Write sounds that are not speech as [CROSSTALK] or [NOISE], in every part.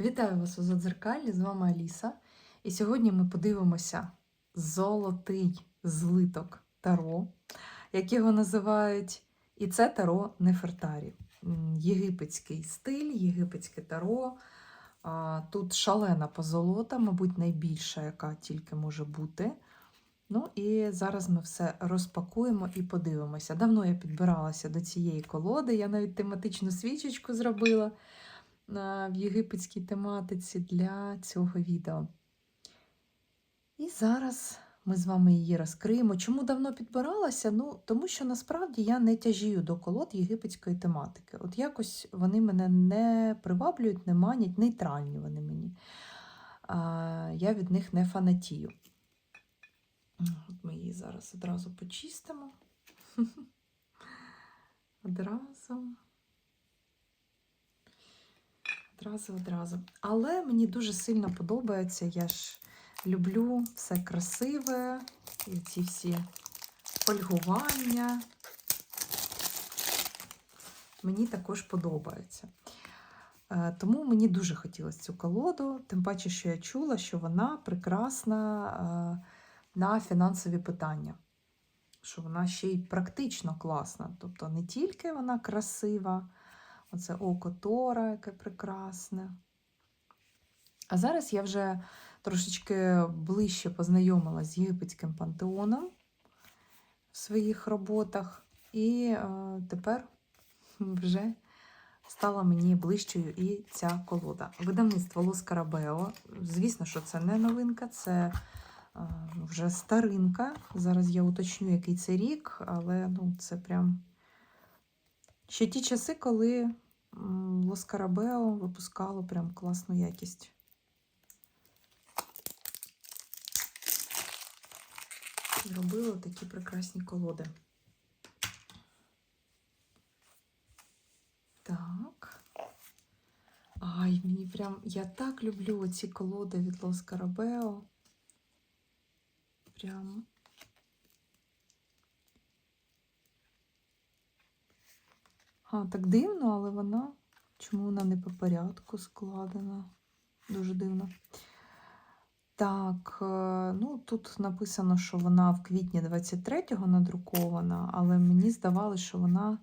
Вітаю вас у Задзеркалі, з вами Аліса. І сьогодні ми подивимося золотий злиток Таро, як його називають. І це Таро Нефертарі. Єгипетський стиль, єгипетське таро. Тут шалена позолота, мабуть, найбільша, яка тільки може бути. Ну і зараз ми все розпакуємо і подивимося. Давно я підбиралася до цієї колоди, я навіть тематичну свічечку зробила в єгипетській тематиці для цього відео. І зараз ми з вами її розкриємо. Чому давно підбиралася? Ну, тому що насправді я не тяжію до колод єгипетської тематики. От якось вони мене не приваблюють, не манять, нейтральні вони мені. А, я від них не фанатію. От ми її зараз одразу почистимо. [LAUGHS] Одразу. Одразу, одразу. Але мені дуже сильно подобається. Я ж люблю все красиве, і ці всі фольгування. Мені також подобається. Е, Тому мені дуже хотілося цю колоду, тим паче, що я чула, що вона прекрасна е, на фінансові питання. Що вона ще й практично класна. Тобто не тільки вона красива, Оце око Тора, яке прекрасне. А зараз я вже трошечки ближче познайомилася з єгипетським пантеоном в своїх роботах, і е, тепер вже стала мені ближчою і ця колода. Видавництво Лос Карабео. Звісно, що це не новинка, це е, вже старинка. Зараз я уточню, який це рік, але ну, це прям. Ще ті часи, коли м, Лос Карабео випускало прям класну якість. І робило такі прекрасні колоди. Так. Ай, мені прям. Я так люблю ці колоди від Лос Карабео. Прям. А, так дивно, але вона. Чому вона не по порядку складена? Дуже дивно. Так, е, ну тут написано, що вона в квітні 23-го надрукована, але мені здавалося, що вона,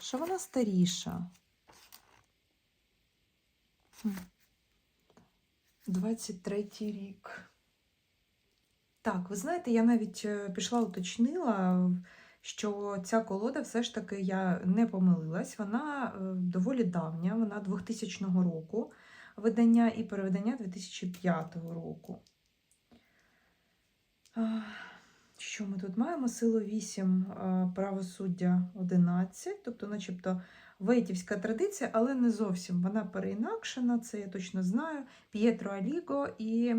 що вона старіша. 23-й рік. Так, ви знаєте, я навіть е, пішла уточнила, що ця колода все ж таки я не помилилась. Вона е, доволі давня, вона 2000 року видання і перевидання 2005 року. Що ми тут маємо? Силу 8, правосуддя 11, тобто, начебто, вейтівська традиція, але не зовсім. Вона переінакшена, це я точно знаю. П'єтро Аліго і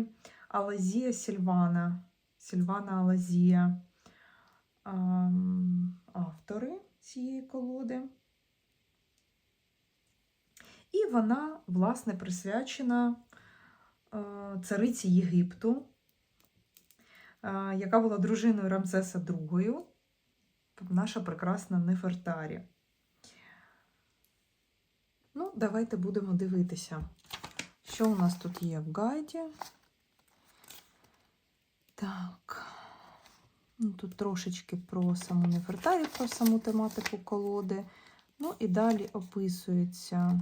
Алазія Сільвана. Сільвана Алазія. Автори цієї колоди. І вона, власне, присвячена е, цариці Єгипту, е, яка була дружиною Рамзеса II, наша прекрасна Нефертарі. Ну, давайте будемо дивитися, що у нас тут є в гайді. Так. Ну, Тут трошечки про саму Нефертарі, про саму тематику колоди. Ну і далі описується.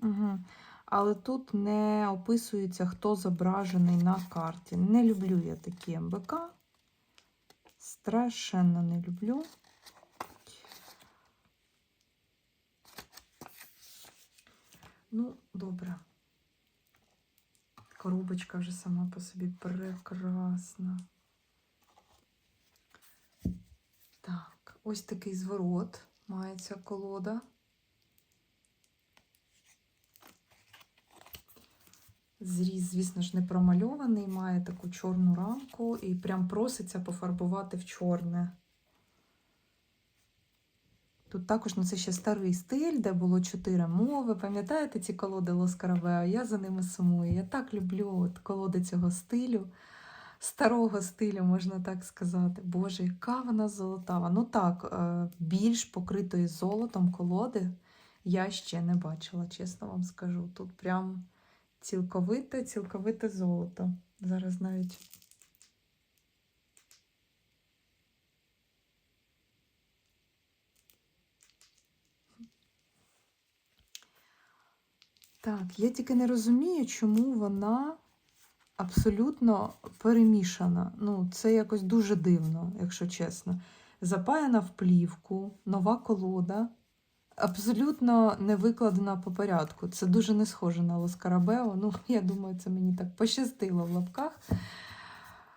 Угу. Але тут не описується, хто зображений на карті. Не люблю я такі МБК. Страшенно не люблю. Ну, добре. Коробочка вже сама по собі прекрасна. Так, ось такий зворот має ця колода. Зріз, звісно ж, не промальований, має таку чорну рамку і прям проситься пофарбувати в чорне. Тут також ну, це ще старий стиль, де було чотири мови. Пам'ятаєте ці колоди Лос Каравео? Я за ними сумую. Я так люблю от колоди цього стилю, старого стилю, можна так сказати. Боже, яка вона золотава. Ну так, е, більш покритої золотом колоди я ще не бачила, чесно вам скажу. Тут прям цілковите, цілковите золото. Зараз навіть. Так, я тільки не розумію, чому вона абсолютно перемішана. Ну, це якось дуже дивно, якщо чесно. Запаяна в плівку, нова колода, абсолютно не викладена по порядку. Це дуже не схоже на Лоскарабео. Ну, [LAUGHS] я думаю, це мені так пощастило в лапках.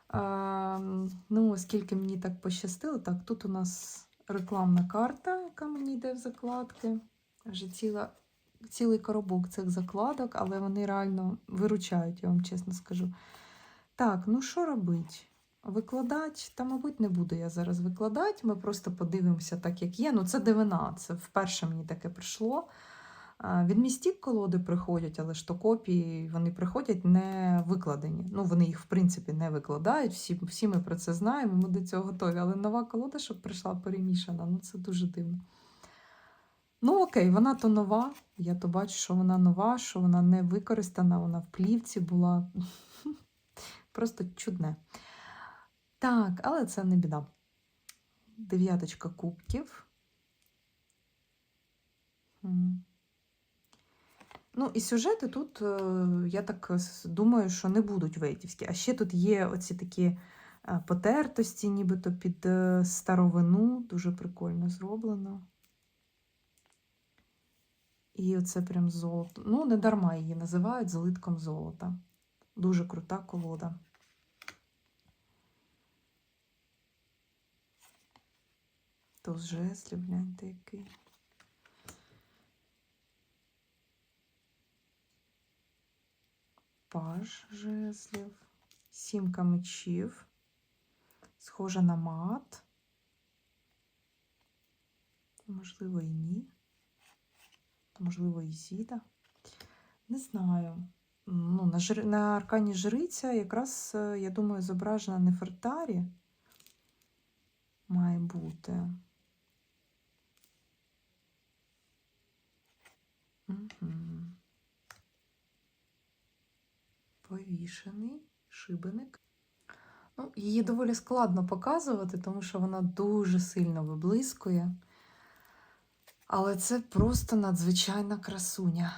А, ну, оскільки мені так пощастило, так, тут у нас рекламна карта, яка мені йде в закладки. Вже ціла цілий коробок цих закладок, але вони реально виручають, я вам чесно скажу. Так, ну що робити? Викладати, та, мабуть, не буду я зараз викладати. Ми просто подивимося так, як є. Ну, це дивина, це вперше мені таке прийшло. Від містік колоди приходять, але ж то копії вони приходять не викладені. Ну, вони їх, в принципі, не викладають. Всі, всі ми про це знаємо, ми до цього готові. Але нова колода, щоб прийшла перемішана, ну це дуже дивно. Ну, окей, вона то нова. Я то бачу, що вона нова, що вона не використана, вона в плівці була. [LAUGHS] Просто чудне. Так, але це не біда. Дев'яточка кубків. Ну, і сюжети тут, е, я так думаю, що не будуть вейтівські. А ще тут є оці такі е, потертості, нібито під е, старовину. Дуже прикольно зроблено. І оце прям золото. Ну, не дарма її називають злитком золота. Дуже крута колода. Туз жезлів, гляньте який. Паж жезлів, сімка мечів, схожа на мат. Можливо, і ні. Можливо, і зіда. Не знаю. Ну, на, жри... на аркані жриця якраз, е, я думаю, зображена Нефертарі має бути. Мгм. Повішений шибеник. Ну, її доволі складно показувати, тому що вона дуже сильно виблискує. Але це просто надзвичайна красуня.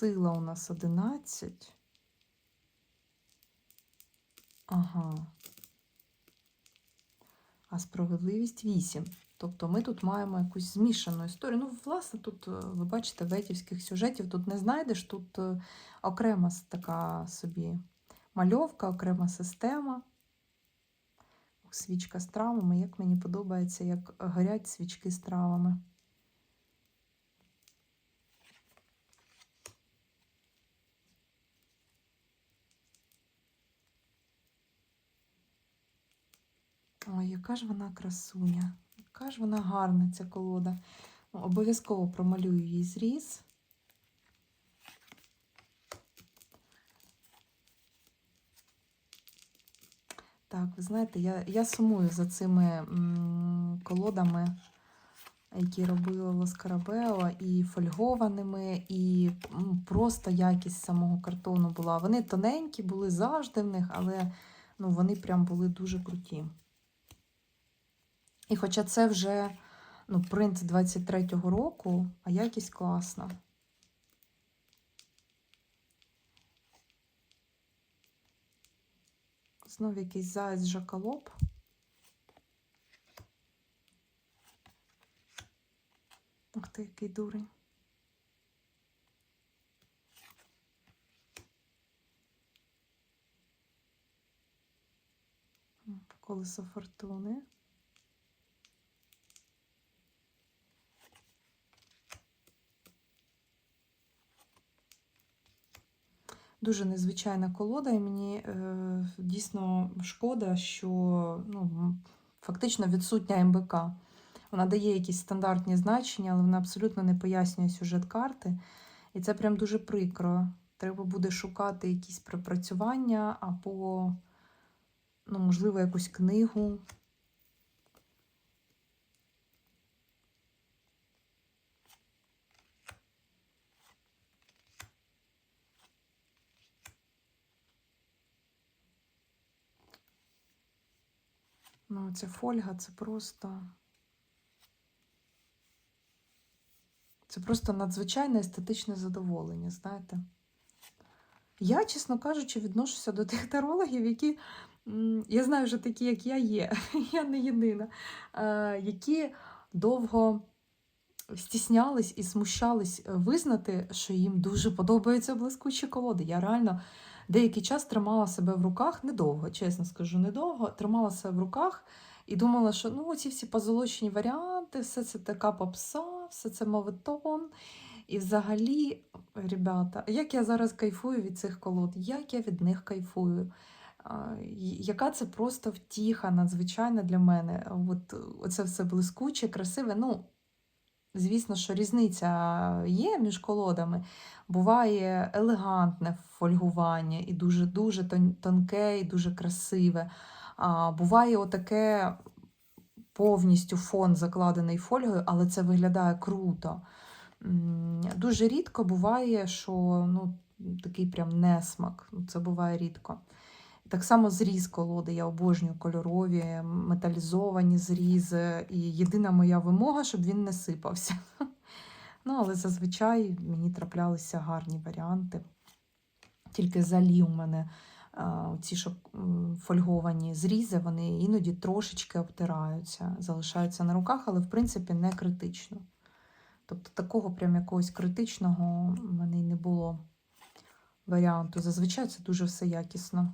Сила у нас 11. Ага. А справедливість 8. Тобто ми тут маємо якусь змішану історію. Ну, власне, тут, е, ви бачите, ветівських сюжетів тут не знайдеш. Тут е, окрема така собі мальовка, окрема система. Свічка з травами. Як мені подобається, як горять свічки з травами. Ой, яка ж вона красуня, яка ж вона гарна, ця колода. Ну, обов'язково промалюю її зріз. Так, ви знаєте, я, я сумую за цими м, колодами, які робила Лоскарабео, і фольгованими, і м, просто якість самого картону була. Вони тоненькі були завжди в них, але ну, вони прям були дуже круті. І хоча це вже ну, принт 23-го року, а якість класна. Знов якийсь заяць жакалоп. Ух ти, який дурень. колесо фортуни. Дуже незвичайна колода, і мені е, дійсно шкода, що ну, фактично відсутня МБК. Вона дає якісь стандартні значення, але вона абсолютно не пояснює сюжет карти. І це прям дуже прикро. Треба буде шукати якісь пропрацювання або, ну, можливо, якусь книгу. Ну, ця фольга це просто. Це просто надзвичайне естетичне задоволення, знаєте. Я, чесно кажучи, відношуся до тих тарологів, які, я знаю, що такі, як я є, [LAUGHS] я не єдина, е, які довго стіснялись і смущались е, визнати, що їм дуже подобаються блискучі колоди. Я реально деякий час тримала себе в руках, недовго, чесно скажу, недовго, тримала себе в руках і думала, що ну, ці всі позолочені варіанти, все це така попса, все це моветон. І взагалі, ребята, як я зараз кайфую від цих колод, як я від них кайфую. Яка це просто втіха надзвичайна для мене. От оце все блискуче, красиве. Ну, звісно, що різниця є між колодами. Буває елегантне фольгування і дуже-дуже тонке, і дуже красиве. А буває отаке повністю фон закладений фольгою, але це виглядає круто. Дуже рідко буває, що ну, такий прям несмак. Це буває рідко. Так само зріз колоди. Я обожнюю кольорові, металізовані зрізи. І єдина моя вимога, щоб він не сипався. [LAUGHS] Ну, але зазвичай мені траплялися гарні варіанти. Тільки залі у мене ці фольговані зрізи, вони іноді трошечки обтираються, залишаються на руках, але в принципі не критично. Тобто такого прям якогось критичного в мене й не було варіанту. Зазвичай це дуже все якісно.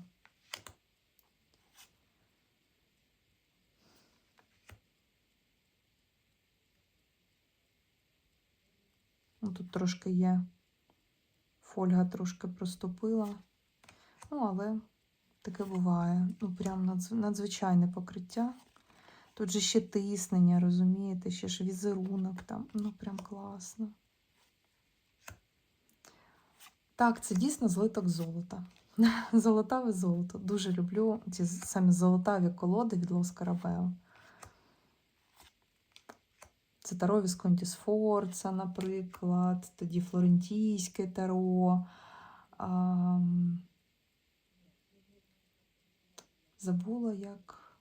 Тут трошки є. Фольга трошки проступила. Ну, але таке буває. Ну, прям надзвичайне покриття. Тут же ще тиснення, розумієте, ще ж візерунок там. Ну, прям класно. Так, це дійсно злиток золота. [LAUGHS] Золотаве золото. Дуже люблю ці самі золотаві колоди від Лос Карабео. Це таро Вісконті Сфорца, наприклад, тоді Флорентійське таро. Ам, Забула, як,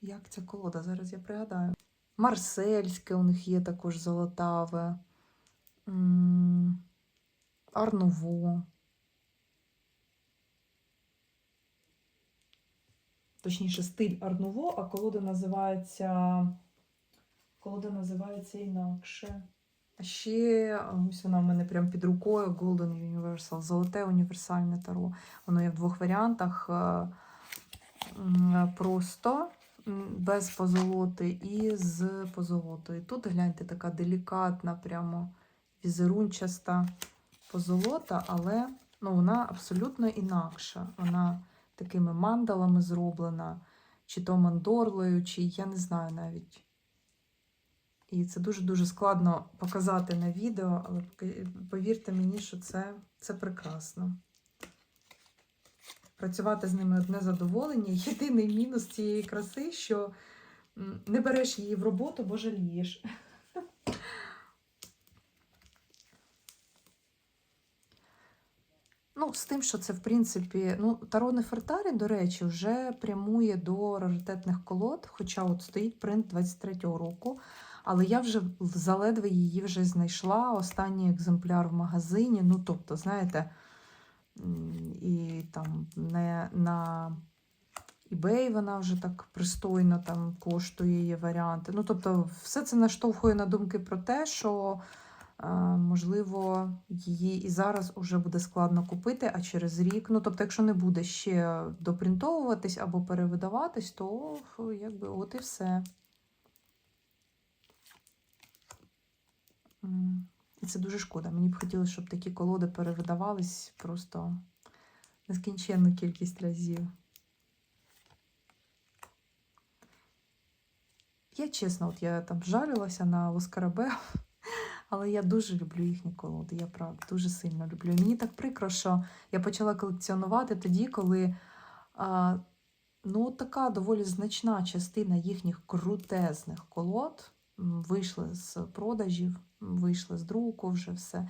як ця колода, зараз я пригадаю. Марсельське у них є також золотаве. Арнуво. Точніше, стиль Арнуво, а колода називається. Колода називається інакше. Ще ось вона в мене прямо під рукою Golden Universal, золоте універсальне таро. Воно є в двох варіантах. е, Просто без позолоти і з позолотою. Тут гляньте, така делікатна, прямо візерунчаста позолота, але ну, вона абсолютно інакша. Вона такими мандалами зроблена, чи то мандорлею, чи я не знаю навіть. І це дуже-дуже складно показати на відео, але повірте мені, що це, це прекрасно. Працювати з ними одне задоволення. Єдиний мінус цієї краси, що не береш її в роботу, бо жалієш. Ну, з тим, що це, в принципі, ну, Таро Нефертарі, до речі, вже прямує до раритетних колод, хоча от стоїть принт 23-го року. Але я вже заледве її вже знайшла. Останній екземпляр в магазині. Ну, тобто, знаєте, і там не на eBay вона вже так пристойно там коштує є варіанти. Ну, тобто, все це наштовхує на думки про те, що можливо, її і зараз уже буде складно купити, а через рік, ну тобто, якщо не буде ще допринтовуватись або перевидаватись, то якби от і все. І це дуже шкода. Мені б хотілося, щоб такі колоди перевидавались просто нескінченну кількість разів. Я чесно, от я там жалілася на Лоскарабе, [LAUGHS] але я дуже люблю їхні колоди. Я правда дуже сильно люблю. І мені так прикро, що я почала колекціонувати тоді, коли а, ну, така доволі значна частина їхніх крутезних колод м, вийшли з продажів, вийшли з друку вже все.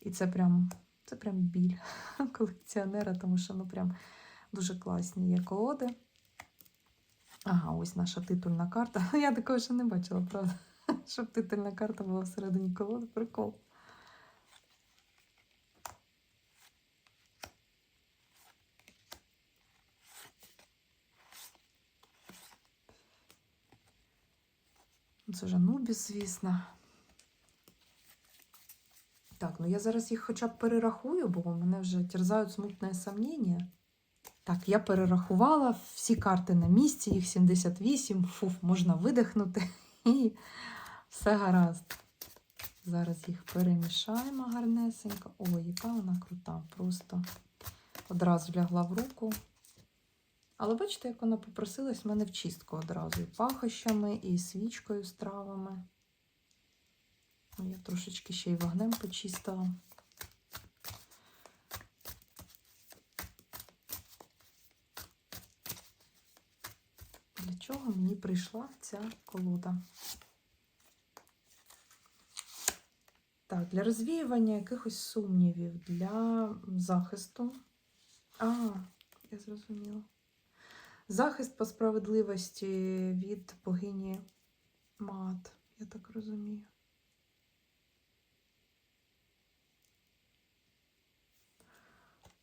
І це прям, це прям біль [LAUGHS] колекціонера, тому що ну прям дуже класні є колоди. Ага, ось наша титульна карта. [LAUGHS] Я такого ще не бачила, правда? [LAUGHS] Щоб титульна карта була всередині колоди. Прикол. Це ж Анубіс, звісно. Так, ну я зараз їх хоча б перерахую, бо мене вже терзають смутне сомнення. Так, я перерахувала всі карти на місці, їх 78. Фуф, можна видихнути. [LAUGHS] І все гаразд. Зараз їх перемішаємо гарнесенько. Ой, яка вона крута. Просто одразу лягла в руку. Але бачите, як вона попросилась в мене в чистку одразу. І пахощами, і свічкою з травами. Я трошечки ще й вогнем почистила. Для чого мені прийшла ця колода? Так, для розвіювання якихось сумнівів, для захисту. А, я зрозуміла. Захист по справедливості від богині Мат, я так розумію. Угу. Ну,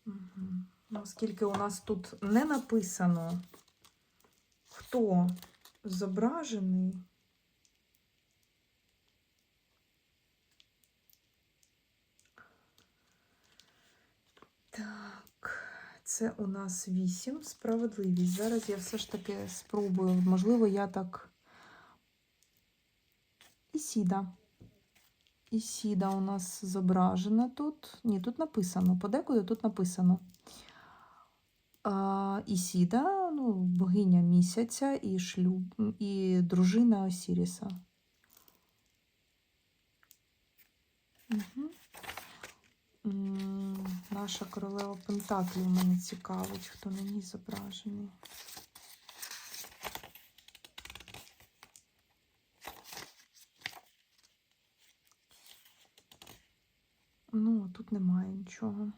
Оскільки у нас тут не написано, хто зображений. Так, це у нас 8. Справедливість. Зараз я все ж таки спробую. Можливо, я так. Ісіда. Ісіда у нас зображена тут. Ні, тут написано. Подекуди тут написано. А, Ісіда, ну, богиня місяця і шлюб, і дружина Осіріса. Угу. Наша королева Пентаклів мене цікавить, хто на ній зображений. Ну, тут немає нічого.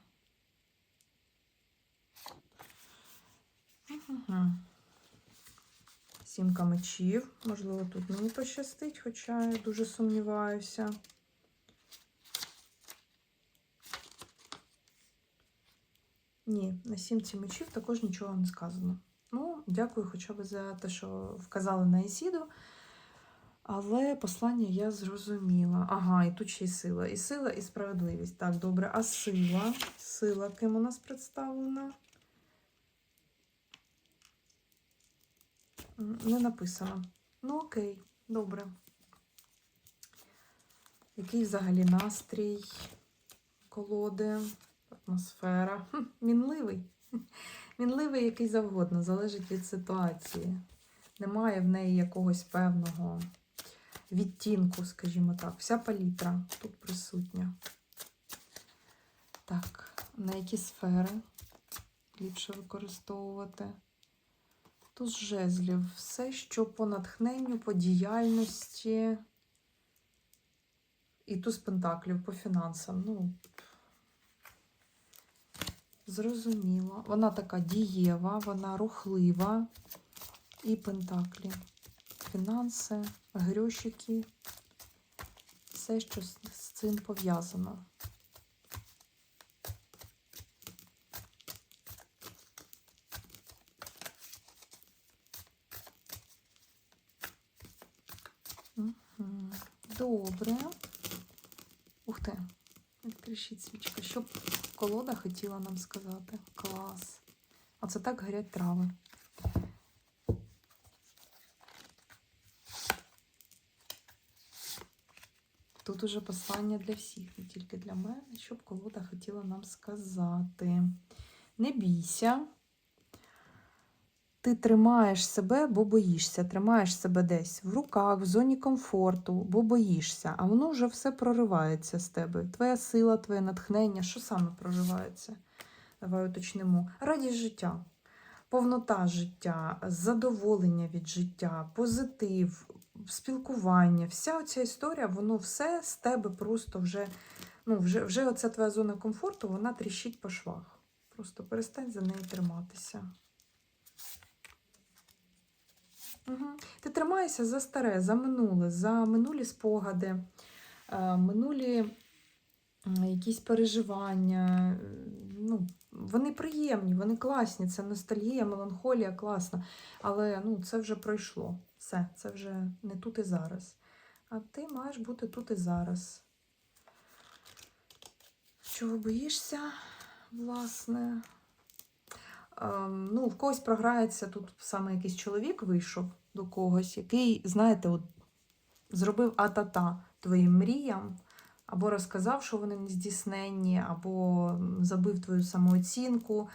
Угу. Сімка мечів. Можливо, тут мені пощастить, хоча я дуже сумніваюся. Ні, на сімці мечів також нічого не сказано. Ну, дякую хоча б за те, що вказали на Ісіду. Але послання я зрозуміла. Ага, і тут ще й сила. І сила, і справедливість. Так, добре. А сила? Сила ким у нас представлена? Не написано. Ну, окей, добре. Який взагалі настрій колоди, атмосфера? Мінливий. [LAUGHS] Мінливий який завгодно, залежить від ситуації. Немає в неї якогось певного відтінку, скажімо так. Вся палітра тут присутня. Так, на які сфери ліпше використовувати? Туз жезлів. Все, що по натхненню, по діяльності. І туз пентаклів по фінансам. Ну, зрозуміло. Вона така дієва, вона рухлива. І пентаклі. Фінанси, грьощики. Все, що з, цим пов'язано. Добре. тріщить свічка. Що колода хотіла нам сказати? Клас. Оце так горять трави. Тут уже послання для всіх, не тільки для мене, що б колода хотіла нам сказати. Не бійся. Ти тримаєш себе, бо боїшся. Тримаєш себе десь в руках, в зоні комфорту, бо боїшся, а воно вже все проривається з тебе. Твоя сила, твоє натхнення, що саме проривається? Давай уточнимо. Радість життя, повнота життя, задоволення від життя, позитив, спілкування. Вся оця історія, воно все з тебе просто вже, ну, вже, вже оця твоя зона комфорту, вона тріщить по швах. Просто перестань за неї триматися. Угу. Ти тримаєшся за старе, за минуле, за минулі спогади, е, минулі якісь переживання. е, Ну, вони приємні, вони класні. Це ностальгія, меланхолія класна. Але ну, це вже пройшло. Все, це вже не тут і зараз. А ти маєш бути тут і зараз. Чого боїшся, власне? Ем, ну, в когось програється тут саме якийсь чоловік вийшов до когось, який, знаєте, от, зробив а-та-та твоїм мріям, або розказав, що вони не здійсненні, або забив твою самооцінку,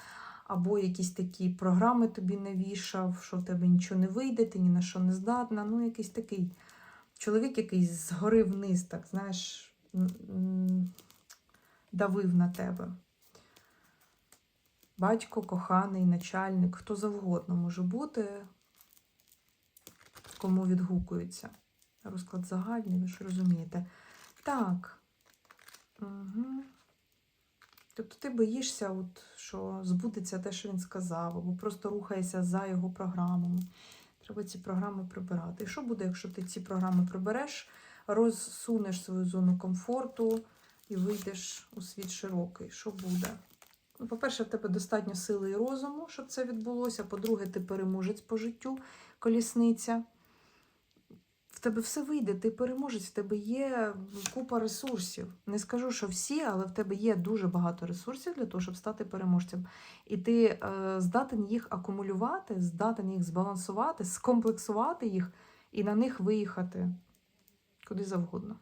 або якісь такі програми тобі навішав, що в тебе нічого не вийде, ти ні на що не здатна. Ну, якийсь такий чоловік, який згори вниз, так, знаєш, давив на тебе. Батько, коханий, начальник, хто завгодно може бути, кому відгукується. Розклад загальний, ви ж розумієте. Так. Угу. Тобто ти боїшся, от, що збудеться те, що він сказав, або просто рухаєшся за його програмами. Треба ці програми прибирати. І що буде, якщо ти ці програми прибереш, розсунеш свою зону комфорту і вийдеш у світ широкий? Що буде? Ну, по-перше, в тебе достатньо сили і розуму, щоб це відбулося. По-друге, ти переможець по життю, колісниця. В тебе все вийде, ти переможець, в тебе є купа ресурсів. Не скажу, що всі, але в тебе є дуже багато ресурсів для того, щоб стати переможцем. І ти е, здатен їх акумулювати, здатен їх збалансувати, скомплексувати їх і на них виїхати куди завгодно.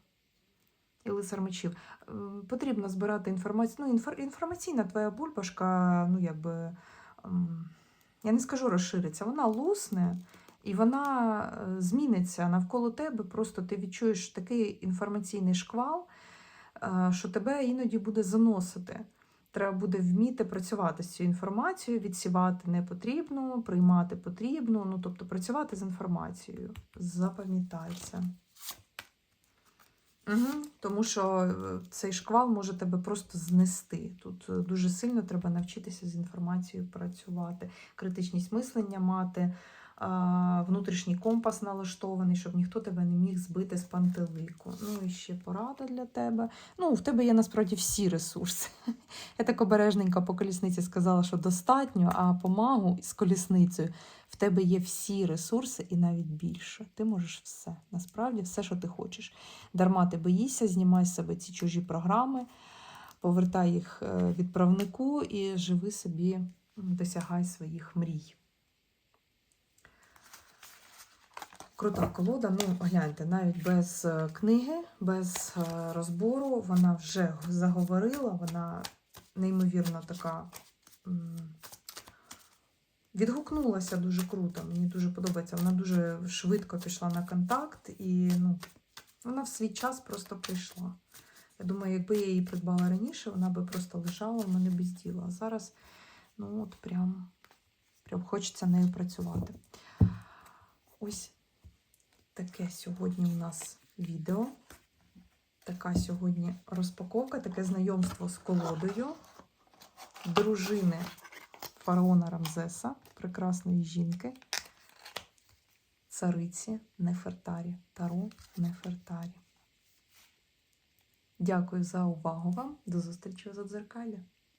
І лицар мечів. М, Потрібно збирати інформацію. Ну, інфор- інформаційна твоя бульбашка, ну якби. ем, Я не скажу розшириться, вона лусне і вона е, зміниться навколо тебе. Просто ти відчуєш такий інформаційний шквал, е, що тебе іноді буде заносити. Треба буде вміти працювати з цією інформацією, відсівати не потрібно, приймати потрібно. Ну, тобто працювати з інформацією. Запам'ятай це. Угу, тому що е, цей шквал може тебе просто знести. Тут дуже сильно треба навчитися з інформацією працювати, критичність мислення мати, внутрішній компас налаштований, щоб ніхто тебе не міг збити з пантелику. Ну і ще порада для тебе. Ну, в тебе є насправді всі ресурси. Я так обережненько по колісниці сказала, що достатньо, а по магу з колісницею в тебе є всі ресурси і навіть більше. Ти можеш все. Насправді, все, що ти хочеш. Дарма ти боїшся, знімай з себе ці чужі програми, повертай їх е, відправнику і живи собі, досягай своїх мрій. Крута колода, ну гляньте, навіть без е, книги, без е, розбору, вона вже заговорила, вона неймовірно така відгукнулася дуже круто. Мені дуже подобається. Вона дуже швидко пішла на контакт і ну, вона в свій час просто прийшла. Я думаю, якби я її придбала раніше, вона би просто лежала в мене без діла. А зараз, ну от прям, прям хочеться нею працювати. Ось таке сьогодні у нас відео. Така сьогодні розпаковка, таке знайомство з колодою дружини фараона Рамзеса, прекрасної жінки, цариці Нефертарі, Таро Нефертарі. Дякую за увагу вам. До зустрічі у Задзеркалі.